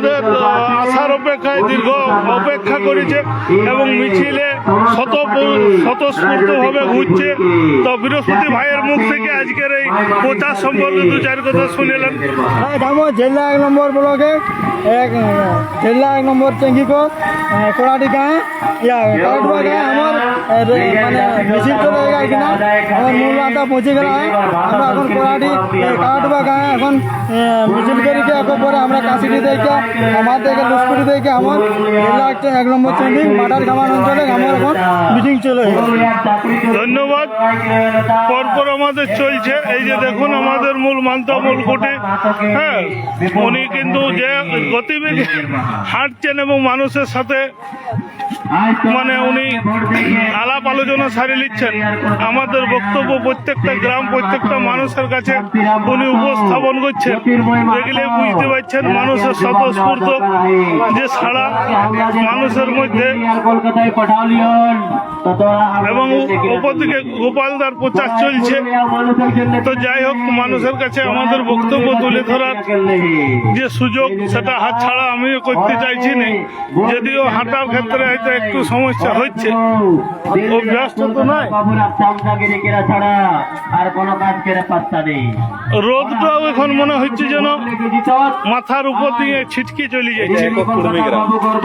আমাদের আশার অপেক্ষায় দীর্ঘ অপেক্ষা করেছে এবং মিছিলে শত স্বতঃস্ফূর্তভাবে ঘুরছে। তো বৃহস্পতি ভাইয়ের মুখ থেকে আজকের এই প্রচার সম্পর্কে দু চার কথা শুনেলেন। হ্যাঁ জেলা এক নম্বর ব্লকে। এক জেলা এক নম্বর চেঙ্গিকো কোড়াটি গাঁ ইয়া আমার মানে মূল আমরা এখন পরে আমরা আমার দেখে আমার এক নম্বর আমার মিটিং চলে ধন্যবাদ। পরপর আমাদের চলছে। এই যে দেখুন আমাদের মূল মান্তা মূল কোটে। হ্যাঁ উনি কিন্তু যে গতিবেগে হাঁটছেন এবং মানুষের সাথে মানে উনি আলাপ আলোচনা সারি নিচ্ছেন। আমাদের বক্তব্য প্রত্যেকটা গ্রাম, প্রত্যেকটা মানুষের কাছে উনি উপস্থাপন করছেন। দেখলে বুঝতে পারছেন মানুষের স্বতঃস্ফূর্ত যে সারা মানুষের মধ্যে এবং উপর দিকে গোপালদার প্রচার চলছে। তো যাই হোক, মানুষের কাছে আমাদের বক্তব্য তুলে ধরার যে সুযোগ, সেটা হাত ছাড়া আমিও করতে চাইছি না। যদিও হাঁটার ক্ষেত্রে হয়তো একটু সমস্যা হচ্ছে। রোদটাও এখন মনে হচ্ছে যেন মাথার উপর দিয়ে ছিটকে চলে যাচ্ছে।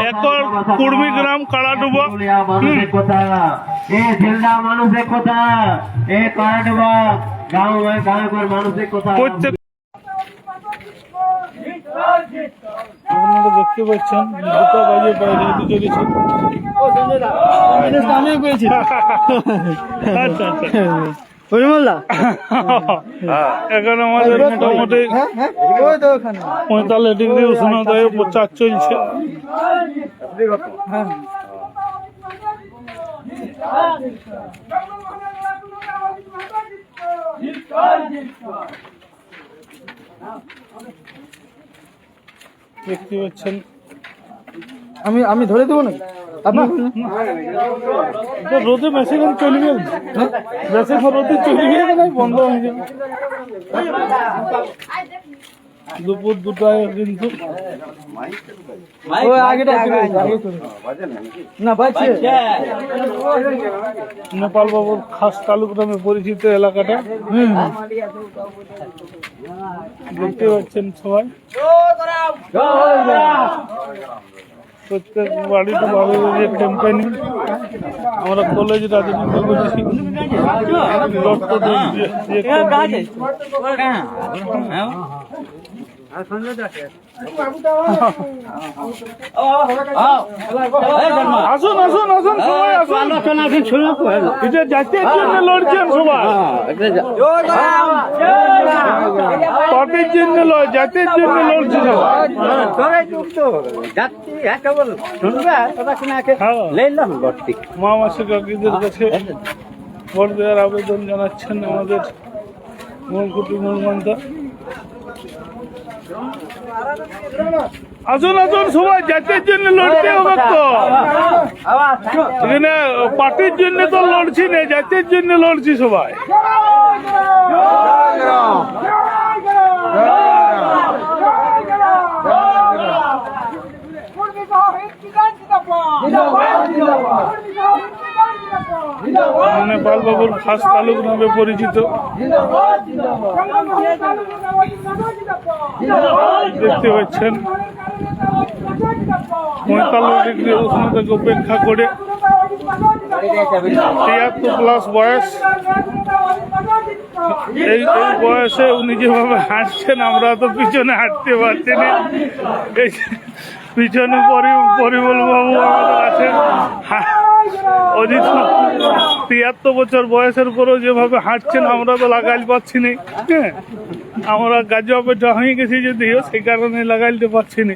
একর কুড়মি গ্রাম কাড়াডুবা গাঁও মানুষের কথা প্রত্যেক আপনারা দেখতে পাচ্ছেন দুটো বাজে বাইরে দিকে গেছে আমিও পেয়েছি আচ্ছা আচ্ছা। এখন আমাদের মোটামুটি হ্যাঁ হ্যাঁ পঁয়তাল্লিশ ডিগ্রি উষ্ণতায় প্রচার চলছে। হ্যাঁ। দেখতে পাচ্ছেন আমি আমি ধরে দেবো নাকি? আপনার রোদে বেশি দিন চলবে বেশি রোদে চলবে না বন্ধ হয়ে যাবে। দুপুর দুটায় কিন্তু ওই আগেটা। না নেপাল বাবুর খাস তালুক নামে পরিচিত এলাকাটা। দেখতে পাচ্ছেন সবাই। প্রত্যেক বাড়িতে ভালো যে ক্যাম্পেনিং আমরা কলেজ রাজনীতি করেছি campaigning। আসুন আসুন আসুন জন্য ভোট দেওয়ার আবেদন জানাচ্ছেন আমাদের মূলকুটি মূলমন্তা আসুন আসুন, সবাই, জাতির জন্য লড়তে হবে তো। পার্টির জন্য তো লড়ছি না, জাতির জন্য লড়ছি সবাই। নেপাল বাবুর খাস তালুক নামে পরিচিত। দেখতে পাচ্ছেন। পঁয়তাল্লিশ ডিগ্রি উষ্ণতাকে উপেক্ষা করে। তিয়াত্তর প্লাস বয়স। এই বয়সে উনি যেভাবে হাঁটছেন, আমরা তো পিছনে হাঁটতে পারছি না। পিছনে পরি পরিমল বাবু আমাদের আছেন অজিত তিয়াত্তর বছর বয়সের পরেও যেভাবে হাঁটছেন আমরা তো লাগাইতে পারছি না। হ্যাঁ আমরা গাছ অপেক্ষা হয়ে গেছি যদিও সেই কারণে লাগাইতে পারছি না।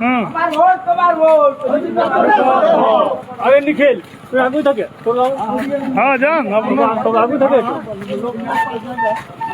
হুম আরে নিখিল তুই আগে থাকে হ্যাঁ যান আপনার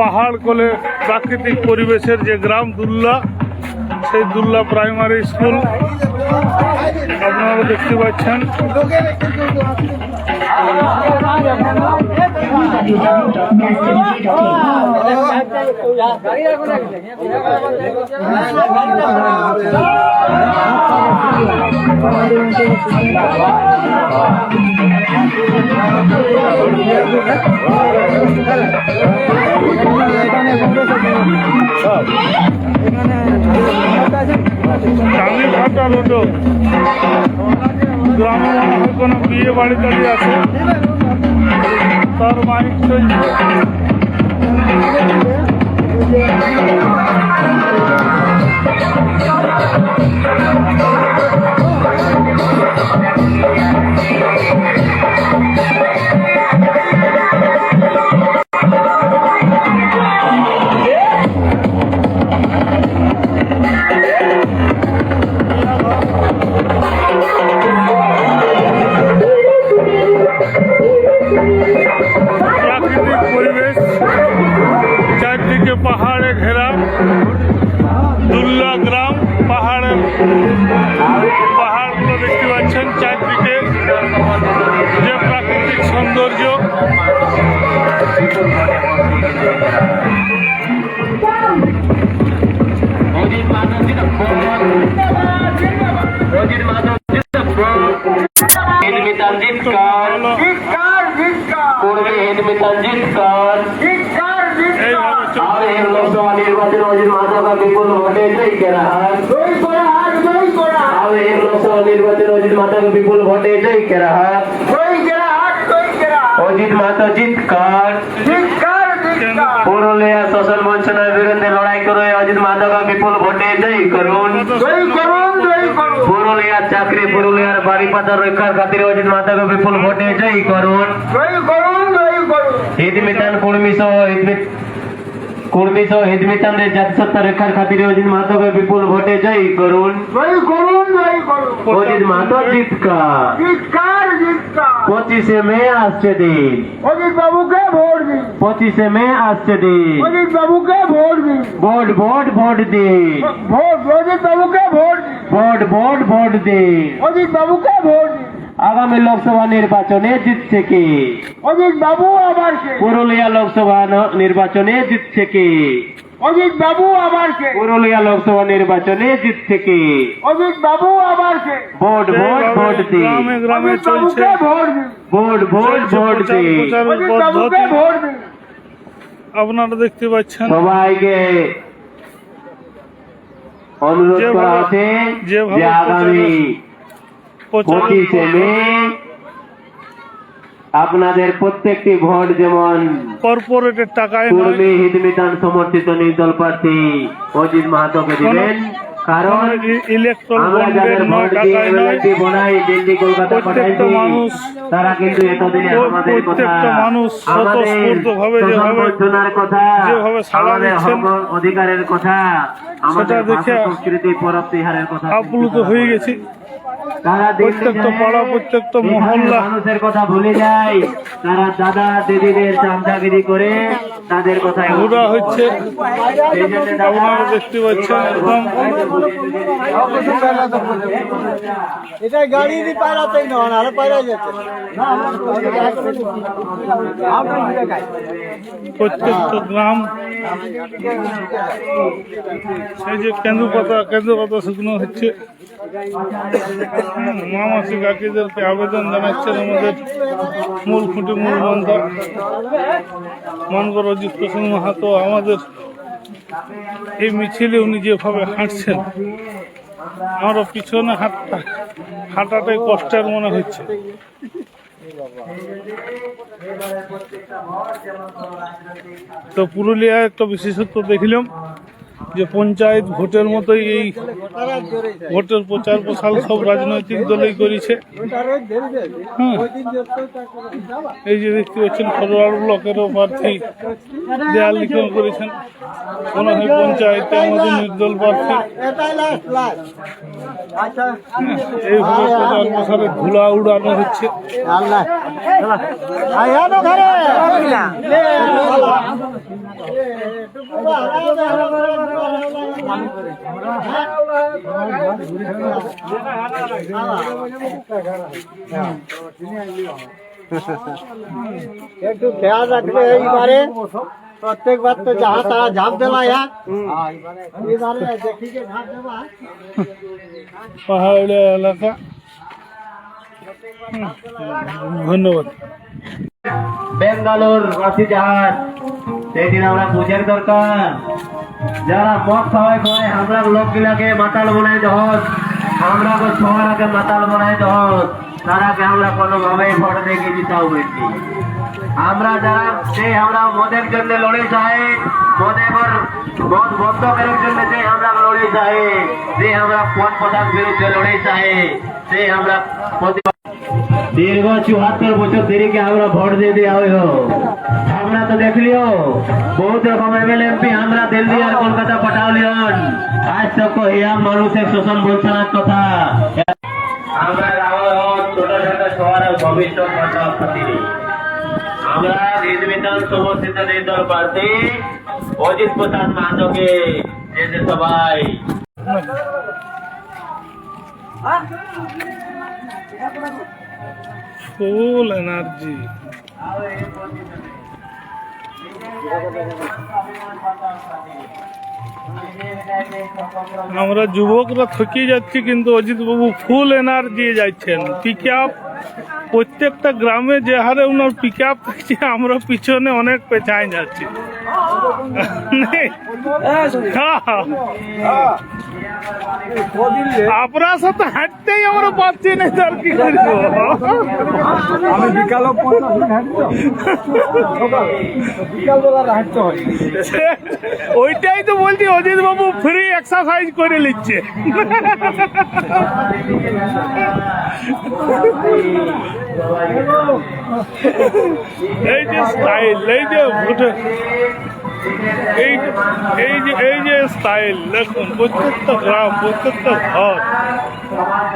পাহাড় কোলে প্রাকৃতিক পরিবেশের যে গ্রাম দুল্লা সেই দুল্লা প্রাইমারি স্কুল আপনারা দেখতে পাচ্ছেন। চাঁদি ফাটা রোড গ্রামে মনে কোনো বিয়ে বাড়ি টাড়ি আছে? তার মাইক চলছে বিপুল ভোটে জয়ী করা হয় আর এই লোকসভা নির্বাচন অজিত মাধব বিপুল ভোটে জয়ী করা হয় অজিত মাধব জিত খান পুরুলিয়া শোষণ বঞ্চনার বিরুদ্ধে লড়াই করে অজিত মাধব বিপুল ভোটে জয়ী করুন। পুরুলিয়ার চাকরি পুরুলিয়ার বাড়ি পাতার রক্ষার খাতিরে অজিত মাধব বিপুল ভোটে জয়ী করুন। হিদমিতান কুর্মি সহ হিদমিত কুর্মি সহ হিদমিতানদের জাতিসত্তা রক্ষার খাতিরে অজিত মাধব বিপুল ভোটে জয়ী করুন অজিত মাধব জিতকা পঁচিশে মে আসছে দিন বাবুকে ভোট দিন পঁচিশে মে আসছে দিন অজিত বাবুকে ভোট দিন ভোট ভোট ভোট দিন ভোট অজিত বাবুকে ভোট দিন ভোট ভোট ভোট দিন অজিত বাবুকে ভোট দিন আগামী লোকসভা নির্বাচনে জিতছে কি? অজিত বাবু আবার কে? পুরুলিয়া লোকসভা নির্বাচনে জিতছে কি? অজিত বাবু আবার কে? পুরুলিয়া লোকসভা নির্বাচনে জিতছে কি? অজিত বাবু আবার কে? ভোট ভোট ভোট এইভাবে দিন গ্রামে গ্রামে চলছে। ভোট ভোট ভোট দিন দিন আপনারা দেখতে পাচ্ছেন? সবাইকে অনুরোধ করা আছে যে আগামী পঁচিশে মে আপনাদের প্রত্যেকটি ভোট যেমন কর্পোরেটের টাকায় কর্মী হিতমিতান সমর্থিত নির্দল প্রার্থী অজিত মাহাতোকে দিবেন। কারণ ইলেকট্রল আমরা যাদের ভোট দিয়ে টাকায় বনাই দিল্লি কলকাতা পাঠাইছি তারা কিন্তু এতদিনে আমাদের কথা আমাদের স্বতঃস্ফূর্তভাবে শোষণ যেভাবে- বঞ্চনার কথা আমাদের অধিকারের কথা আমাদের ভাষা সংস্কৃতি পরব তিহারের কথা আপ্লুত হয়ে গেছি। প্রত্যেকটা পাড়া, প্রত্যেকটা মহল্লা। মানুষের কথা ভুলে যায়। তারা দাদা দিদিদের চামচাগিরি করে তাদের কথা ঘোরা হচ্ছে। আপনারা দেখতে পাচ্ছেন একদম এটা গাড়ি দিয়ে না আরও পায়রা যেতে। প্রত্যেকটা গ্রাম। সেই যে কেন্দু পাতা কেন্দু পাতা শুকনো হচ্ছে। মামাসি কাকিদেরকে আবেদন জানাচ্ছেন আমাদের মূল খুঁটি, মূল মন্ত্র মানবর অজিত প্রসন্ন মাহাতো আমাদের এই মিছিলে উনি যেভাবে হাঁটছেন, আমারও পিছনে হাঁটটা, হাঁটাটাই কষ্টের মনে হচ্ছে। তো পুরুলিয়ায় একটা বিশেষত্ব দেখলাম। যে পঞ্চায়েত ভোটের মতোই এই ভোটের প্রচার প্রসার সব রাজনৈতিক দলই করেছে। হুম। এই যে দেখতে পাচ্ছেন ফরওয়ার্ড ব্লকেরও প্রার্থী দেয়াল লিখন করেছেন। মনে হয় পঞ্চায়েতে নির্দল প্রার্থী। এইভাবে প্রচার প্রসারে ধুলা উড়ানো হচ্ছে। একটু খেয়াল রাখবে এইবারে প্রত্যেকবার তো যাহা তারা ঝাঁপ দেবা ইয়া এইবারে দেখিকে ঝাঁপ দেবা পাহাড়ি এলাকা হুম, ধন্যবাদ বেঙ্গালোর বাসি জাহাজ সেদিন আমরা বুঝের দরকার। যারা মদ খাওয়াই খাওয়াই আমরা লোকগুলাকে মাতাল বানাই দহস আমরা ছোয়ারাকে মাতাল বানাই দহস তারাকে আমরা কোনোভাবে ভোট দেখে দিতে হবে। আমরা যারা, যে আমরা মদের জন্য লড়ে যাই মদের মদ বন্ধ করার জন্য যে আমরা লড়ে যাই যে আমরা পথ পদার্থ বিরুদ্ধে লড়ে যাই সে আমরা দীর্ঘ চুয়াত্তর বছর দেরিকে আমরা ভোট দিয়ে দেওয়া হইল আমরা তো দেখলিও বহুত রকম এমএলএ এমপি আমরা দিল্লি আর কলকাতা পাঠাওলিয়ন আজ তো কহিয়া মানুষের শোষণ বঞ্চনার কথা। আমরা রাহুল ছোট ছোট সবার ভবিষ্যৎ কথা আমরা নির্বিধান সমর্থিত নির্দল প্রার্থী অজিত প্রসাদ মাহাতোকে যেতে সবাই। Full energy. আমরা যুবকরা থকিয়ে যাচ্ছি কিন্তু অজিত বাবু ফুল এনার্জি যাচ্ছেন। পিক আপ প্রত্যেকটা গ্রামে যে হারে ওনার পিক আপ থাকছে আমরা পিছনে অনেক পেছায় যাচ্ছি। হ্যাঁ। আপনার সাথে হাঁটতেই আমরা পাচ্ছি না তার কি করব? আমি বিকাল ওইটাই তো বলছি অজিত বাবু ফ্রি এক্সারসাইজ করে নিচ্ছে। এই যে স্টাইল এই যে এই এই যে এই যে স্টাইল দেখুন, প্রত্যেকটা গ্রাম, প্রত্যেকটা ঘর,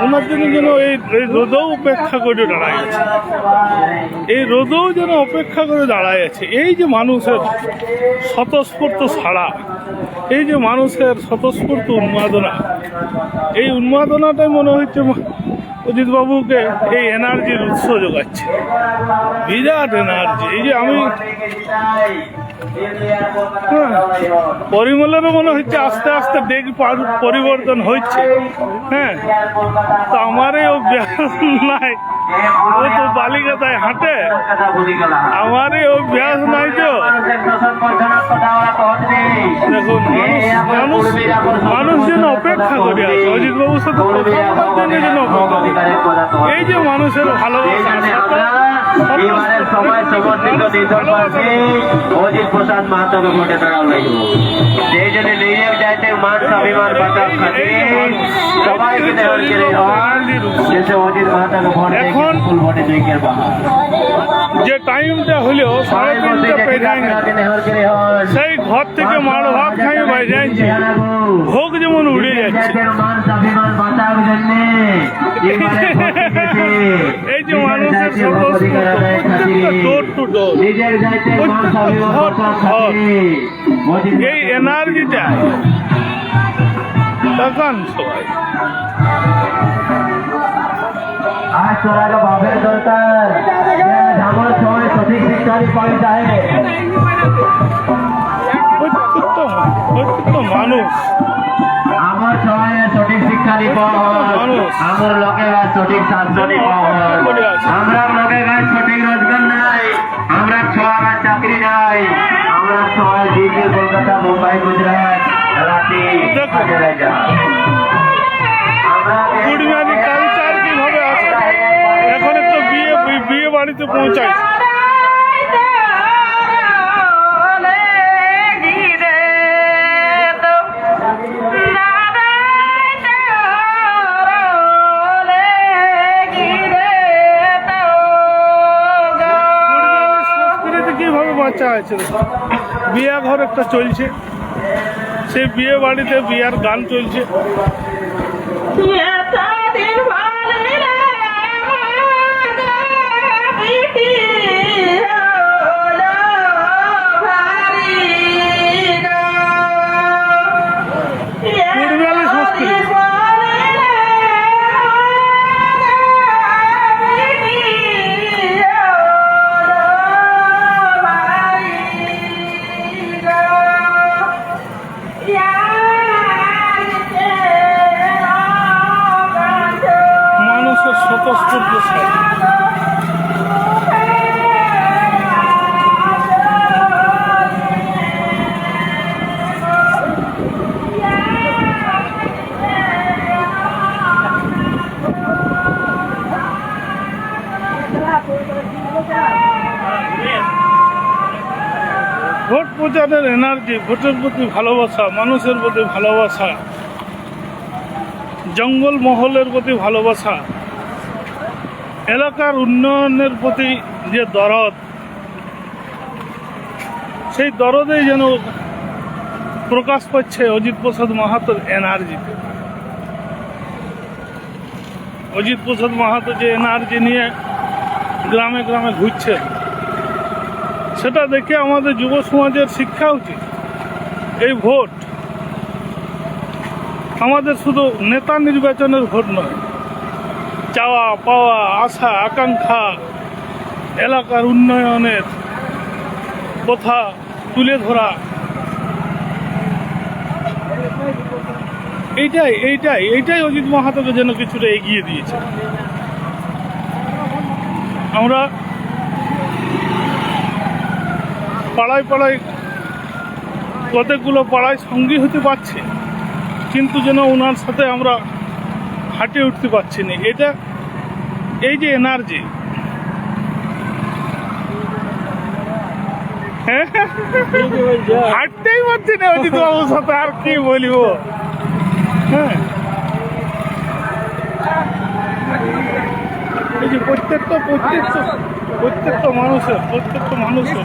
ওনার জন্য যেন এই এই রোদেও উপেক্ষা করে দাঁড়ায় আছে। এই রোদেও যেন অপেক্ষা করে দাঁড়ায় আছে। এই যে মানুষের স্বতঃস্ফূর্ত ছাড়া এই যে মানুষের স্বতঃস্ফূর্ত উন্মাদনা, এই উন্মাদনাটাই মনে হচ্ছে অজিত বাবুকে এই এনার্জির উৎস যোগাচ্ছে। বিরাট এনার্জি এই যে আমি হ্যাঁ, পরিমলেরও মনে হচ্ছে আস্তে আস্তে বেগ পার- পরিবর্তন হচ্ছে। হ্যাঁ। তো আমার এই অভ্যাস নাই। ও তো বালিকাতায় হাঁটে। আমার এই অভ্যাস নাই তো। দেখুন মানুষ মানুষ যেন অপেক্ষা করে আছে। অজিত বাবুর সাথে জন্য অপেক্ষা এই যে মানুষের ভালোবাসা এবারের সময় সমর্থিত নির্দল প্রার্থী অজিত প্রসাদ মাহাতোকে ভোটে দাঁড়াও লাগবে সেই জন্য নিজের যাইতে মান স্বাভিমান বাঁচার খাতিরে সবাইকে দেওয়ার কেড়ে হন দেশে অজিত মাহাতোকে ভোট এখন- ফুল ভোটে জয়কের বাহার। যে টাইমটা হলেও সাড়ে তিনটা হন। সেই ঘর থেকে মার ভাত খাইয়ে বাই যাচ্ছে ভোগ যেমন উড়ে যাচ্ছে। মান স্বাভিমান বাঁচার জন্য মানুষের মান অজিত এই এনার্জিটা তখন সবাই। আজ তোরা বাপের দরকার। ঝামর সময় সঠিক শিক্ষারি পাই যায়। আমার লোকে সঠিক নেই আমরা লোকে সঠিক রোজগার নাই। আমরা ছোয়ারা চাকরি নাই। আমরা ছোয়া দিল্লি কলকাতা মুম্বাই গুজরাট রাতে কুড়মিয়ানি কালচার কীভাবে আছে? এখন তো বিয়ে বিয়ে বাড়িতে পৌঁছায়। আছে বিয়া ঘর একটা চলছে। সেই বিয়ে বাড়িতে বিয়ার গান চলছে। এনার্জি ভোটের প্রতি ভালোবাসা, মানুষের প্রতি ভালোবাসা, জঙ্গল মহলের প্রতি ভালোবাসা, এলাকার উন্নয়নের প্রতি যে দরদ, সেই দরদেই যেন প্রকাশ পাচ্ছে অজিত প্রসাদ মাহাতোর এনার্জিতে অজিত প্রসাদ মাহাতো যে এনার্জি নিয়ে গ্রামে গ্রামে ঘুরছে, সেটা দেখে আমাদের যুব সমাজের শিক্ষা উচিত। এই ভোট আমাদের শুধু নেতা নির্বাচনের ভোট নয়। চাওয়া, পাওয়া, আশা, আকাঙ্ক্ষা, এলাকার উন্নয়নের কথা তুলে ধরা। এইটাই এইটাই এইটাই অজিত মাহাতোকে যেন কিছুটা এগিয়ে দিয়েছে। আমরা পাড়ায় পাড়ায় কতগুলো পাড়ায় সঙ্গী হতে পারছে, কিন্তু যেন ওনার সাথে আমরা হাঁটে উঠতে পারছি না। এটা এই যে এনার্জি হাঁটতেই পারছি না অজিত বাবুর সাথে, আর কি বলব? হ্যাঁ? এই যে প্রত্যেকটা প্রত্যেকটা প্রত্যেকটা মানুষের প্রত্যেকটা মানুষের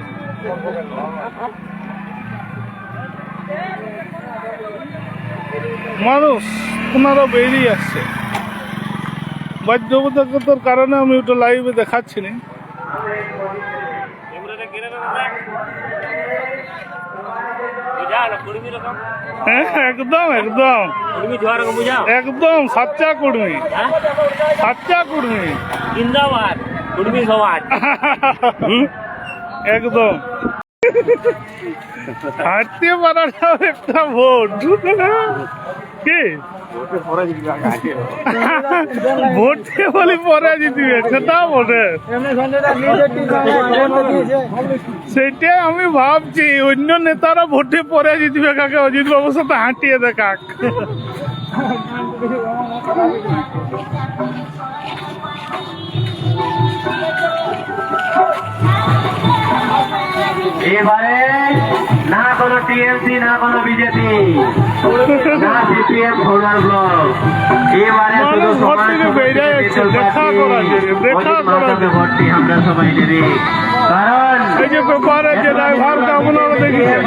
মানুষ ওনারা বেরিয়ে আসছে। বাধ্যবাধকতার কারণে আমি ওটা লাইভে দেখাচ্ছি না। হ্যাঁ একদম একদম। একদম সাচ্চা কুর্মি। সাচ্চা কুর্মি। জিন্দাবাদ কুর্মী সমাজ। একদম। হাঁটতে পারাটাও একটা ভোট কি? ভোটে বলি পরে জিতবে সেটাও বটে আমি ভাবছি, অন্য নেতারা ভোটে পরে জিতবে কাকে? অজিত বাবুর সাথে হাঁটিয়ে দেখাক। এবারে না কোনো টিএমসি না কোনো বিজেপি না সিপিএম ফরওয়ার্ড ব্লক। এবারে শুধু দেখা দেখা আমরা সবাই কারণ এই যে পেপারে যে ড্রাইভার কামনা দেখেছেন।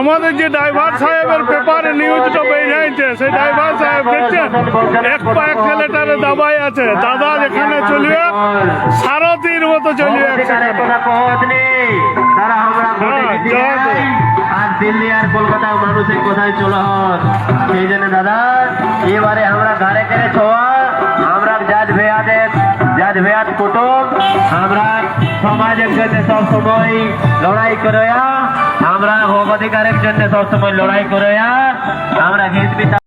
আমাদের যে ড্রাইভার সাহেবের পেপারে নিউজটা বেরিয়েছে সেই ড্রাইভার সাহেব দেখছেন? এক পা এক ছেলেটারে দাবাই আছে। দাদা যেখানে চলিয়ে সারথির মতো ভোটে হ্যাঁ। আর দিল্লি আর কলকাতার মানুষের কোথায় চলে হন সেই জন্য দাদা, এবারে আমরা ঘরে ঘরে ছোয়া। আমরা জাজ ভেয়াদের জাজ আমরা সমাজের জন্য সব সময় লড়াই করে আমরা ভোগ অধিকারের জন্য সব সময় লড়াই করে আমরা হিন্দ